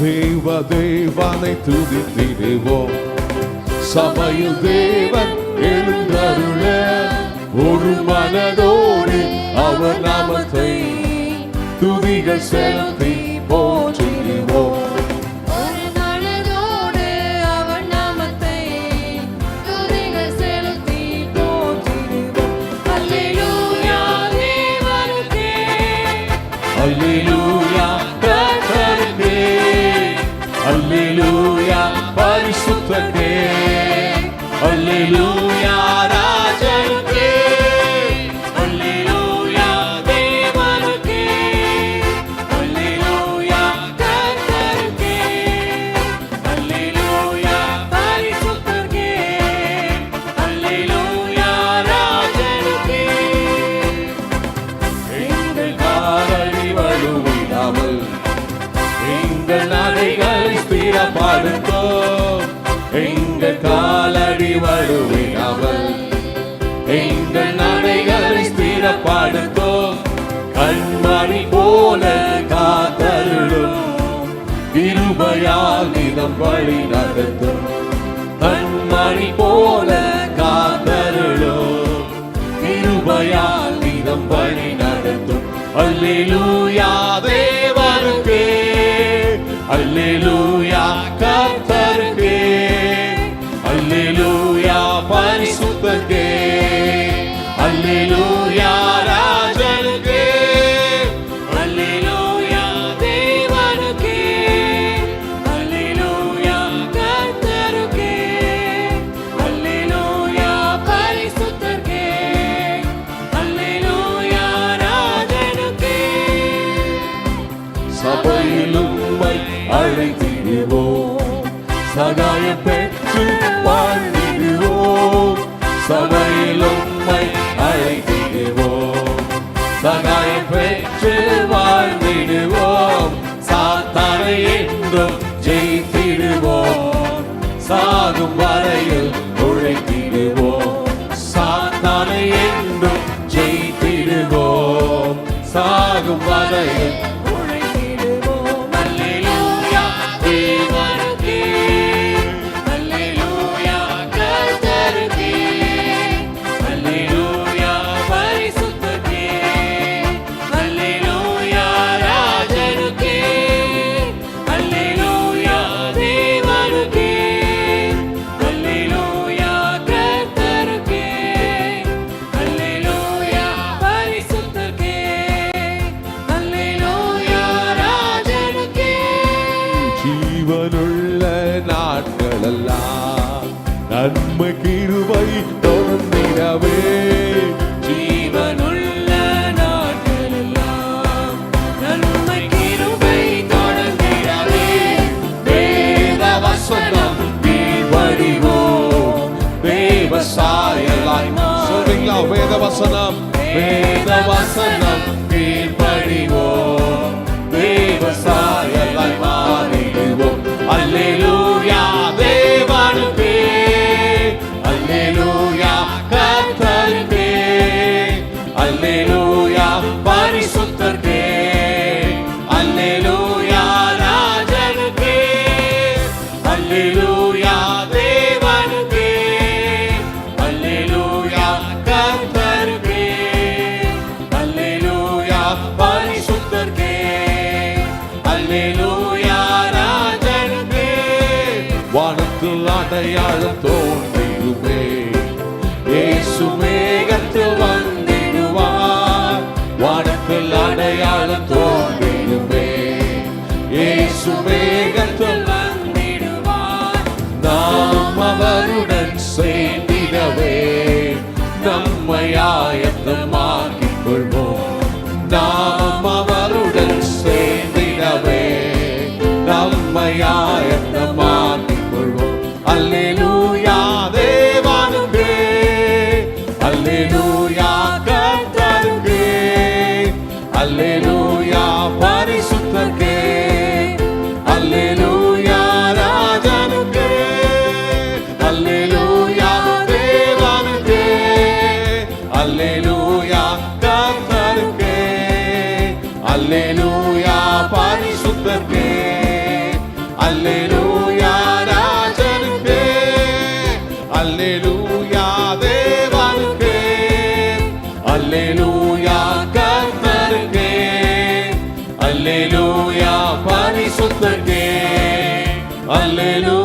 தேவ தேவனை துதித்திடுவோம். சபையில் தேவன் எழுந்தருள ஒரு மனதோடு அவர் நாமத்தை துதிகள் செலுத்தி ஸ்திரப்படுத்தோம் எங்கள் காலடி வலுவிடாமல் எங்கள் நடைகளை ஸ்திரப்படுத்தோம் கண்மணி போல காத்தருளும். கிருபையால் நிதம் வழி நடத்தும். கண்மணி போல காத்தருளும். கிருபையால் நிதம் வழி நடத்தும். அல்லேலூயா தேவனுக்கே. அல்லேலூ சகாயம் பெற்று வாழ்ந்திடுவோம் சபையிலும் உம்மை அழைத்திடுவோம் சகாயம் பெற்று வாழ்ந்திடுவோம் சாத்தானை என்றும் ஜெயித்திடுவோம். சாகும் வரையில் உழைத்திடுவோம். சாத்தானை என்றும் ஜெயித்திடுவோம். சாகும் வரையில் away. அல்லேலூயா பரிசுத்தருக்கே அல்லேலூயா ராஜனுக்கே அல்லேலூயா தேவனுக்கே அல்லேலூயா கர்த்தருக்கே அல்லேலூயா பரிசுத்தருக்கே அல்லேலூயா ராஜனுக்கே வானத்தில் அடையாளம் தோன்றிடுமே நம்மை ஆயத்தமாக்கிக் கொள்வோம். அல்லேலூயா தேவானுக்கே. அல்லேலூயா கர்த்தருக்கே. அல்லேலூயா அல்லேலூயா ராஜனுக்கே அல்லேலூயா தேவனுக்கே அல்லேலூயா கர்த்தருக்கே அல்லேலூயா பரிசுத்தருக்கே அல்லேலூயா